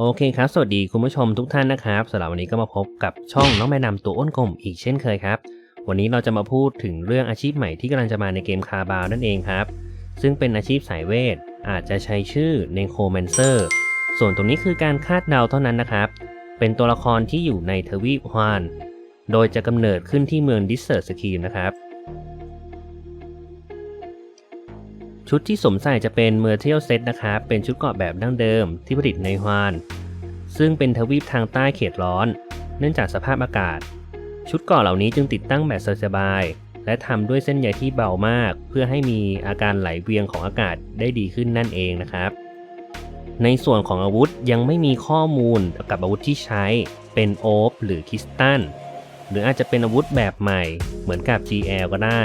โอเคครับ สวัสดีคุณผู้ชมทุกท่านนะครับสำหรับวันนี้ก็มาพบกับช่องน้องแม่นำตัวอ้นกลมอีกเช่นเคยครับ วันนี้เราจะมาพูดถึงเรื่องอาชีพใหม่ที่กำลังจะมาในเกมคาบาวนั่นเองครับ ซึ่งเป็นอาชีพสายเวท อาจจะใช้ชื่อในโคแมนเซอร์ส่วนตรงนี้คือการคาดเดาเท่านั้นนะครับ เป็นตัวละครที่อยู่ในทวีปฮวาน โดยจะกำเนิดขึ้นที่เมืองดิสเซอร์สกีมนะครับ ชุดที่สวมใส่จะเป็นเมอร์เทียลเซตนะครับ เป็นชุดเกาะแบบดั้งเดิมที่ผลิตในฮวาน ซึ่งเป็นทวีปทางใต้เขตร้อน เนื่องจากสภาพอากาศ ชุดเกาะเหล่านี้จึงติดตั้งแบบสบายๆและทำด้วยเส้นใยที่เบามาก เพื่อให้มีอาการไหลเวียงของอากาศได้ดีขึ้นนั่นเองนะครับ ในส่วนของอาวุธยังไม่มีข้อมูลกับอาวุธที่ใช้เป็นโอฟหรือคิสตัลหรืออาจจะเป็นอาวุธแบบใหม่เหมือนกับ GL ก็ได้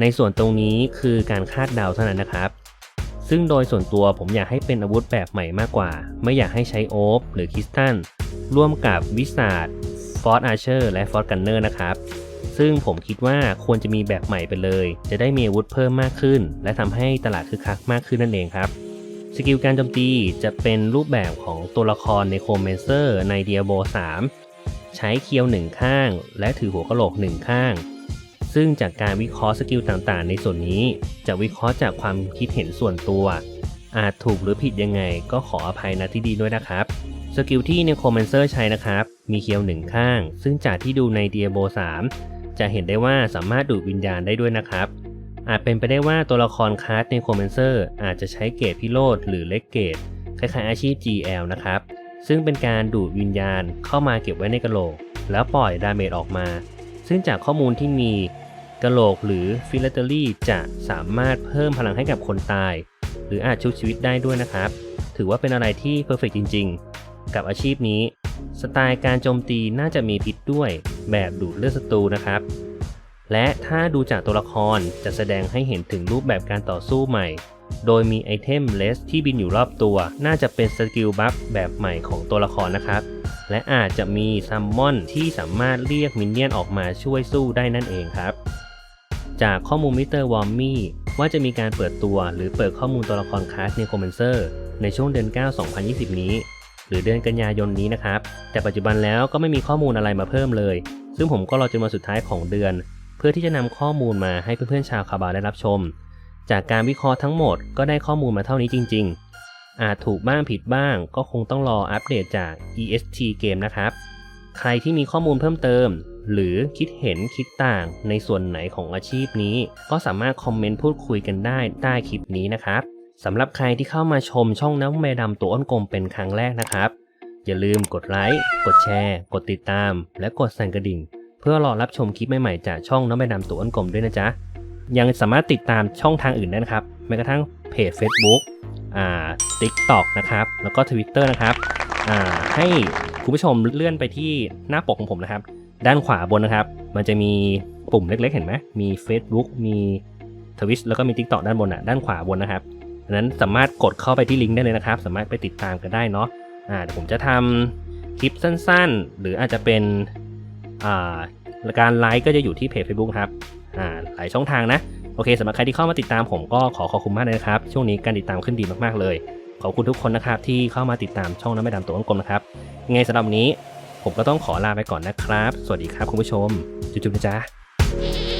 ในส่วนตรงนี้คือการคาดเดาเท่านั้นนะครับ ซึ่งโดยส่วนตัวผมอยากให้เป็นอาวุธแบบใหม่มากกว่า ไม่อยากให้ใช้โอฟหรือคริสตัลร่วมกับวิสาดฟอร์ a อาร์เชอร์และฟอร์กันเนอร์นะครับ ซึ่งผมคิดว่าควรจะมีแบบใหม่ไปเลย จะได้มีอาวุธเพิ่มมากขึ้น และทำให้ตลาดคึกคักมากขึ้นนั่นเองครับสกิลการโจมตีจะเป็นรูปแบบของตัวละครในโคมเมนเซอร์ในเดียโบ3ใช้เคียวหนึ่งข้าง และถือหัวกะโหลกหนึ่งข้าง ซึ่งจากการวิเคราะห์สกิลต่างๆ ในส่วนนี้จะวิเคราะห์จากความคิดเห็นส่วนตัว อาจถูกหรือผิดยังไงก็ขออภัยนะที่ดีด้วยนะครับสกิลที่เนโครแมนเซอร์ใช้นะครับ มีเคียวหนึ่งข้าง ซึ่งจากที่ดูในเดียโบ3จะเห็นได้ว่าสามารถดูดวิญญาณได้ด้วยนะครับ อาจเป็นไปได้ว่าตัวละครคาร์ดในโครแมนเซอร์อาจจะใช้เกรดพิโรธหรือเล็กเกรดคล้ายๆอาชีพ GL นะครับ ซึ่งเป็นการดูดวิญญาณเข้ามาเก็บไว้ในกระโหลก แล้วปล่อยดาเมจออกมา ซึ่งจากข้อมูลที่มี กะโหลกหรือฟิลเตอรี่จะสามารถเพิ่มพลังให้กับคนตาย หรืออาจชุบชีวิตได้ด้วยนะครับ ถือว่าเป็นอะไรที่เพอร์เฟกจริง ๆ กับอาชีพนี้ สไตล์การโจมตีน่าจะมีพิษด้วย แบบดูดเลือดศัตรูนะครับ และถ้าดูจากตัวละครจะแสดงให้เห็นถึงรูปแบบการต่อสู้ใหม่ โดยมีไอเทมเลสที่บินอยู่รอบตัว น่าจะเป็นสกิลบัฟแบบใหม่ของตัวละครนะครับ และอาจจะมีซัมมอนที่สามารถเรียกมินเนี่ยนออกมาช่วยสู้ได้นั่นเองครับ จากข้อมูลมิเตอร์วอมมี่ว่าจะมีการเปิดตัวหรือเปิดข้อมูลตัวละครคลาสในโคมเมนเซอร์ในช่วงเดือน 9 2020 นี้ หรือเดือนกันยายนนี้นะครับ แต่ปัจจุบันแล้วก็ไม่มีข้อมูลอะไรมาเพิ่มเลย ซึ่งผมก็รอจนวันสุดท้ายของเดือน เพื่อที่จะนำข้อมูลมาให้เพื่อนๆชาวคาบาได้รับชม จากการวิเคราะห์ทั้งหมดก็ได้ข้อมูลมาเท่านี้จริง ๆ อาจถูกบ้างผิดบ้าง ก็คงต้องรออัปเดตจาก EST เกมนะครับ ใครที่มีข้อมูลเพิ่มเติม หรือคิดเห็นคิดต่างในส่วนไหนของอาชีพนี้ ก็สามารถคอมเมนต์พูดคุยกันได้ใต้คลิปนี้นะครับสำหรับใครที่เข้ามาชมช่องน้ำแมดำตัวอ้นกลมเป็นครั้งแรกนะครับ อย่าลืมกดไลค์กดแชร์ กดติดตาม และกดสั่นกระดิ่ง เพื่อรอรับชมคลิปใหม่ๆจากช่องน้องใบดำตัวอ้นกลมด้วยนะจ๊ะยังสามารถติดตามช่องทางอื่นได้นะครับแม้กระทั่งเพจ Facebook อ่า TikTok นะครับ แล้วก็ Twitter นะครับ อ่า ให้คุณผู้ชมเลื่อนไปที่หน้าปกของผมนะครับ ด้านขวาบนนะครับ มันจะมีปุ่มเล็กๆ เห็นไหมมี Facebook มีทวิชแล้วก็มี TikTok ด้านบนอะด้านขวาบนนะครับดังนั้นสามารถกดเข้าไปที่ลิงก์ได้เลยนะครับ สามารถไปติดตามกันได้เนาะอ่าผมจะทำคลิปสั้นๆ หรืออาจจะเป็นอ่าการไลฟ์ก็จะอยู่ที่เพจ Facebook ครับอ่าหลายช่องทางนะ โอเคสำหรับใครที่เข้ามาติดตามผมก็ขอขอบคุณมากเลยนะครับ ช่วงนี้การติดตามขึ้นดีมากๆเลย ขอบคุณทุกคนนะครับที่เข้ามาติดตามช่องน้ำไม่ดำตัวอ้นกลมนะครับยังไงสำหรับวันนี้ ผมก็ต้องขอลาไปก่อนนะครับ สวัสดีครับคุณผู้ชม จุ๊บๆนะจ๊ะ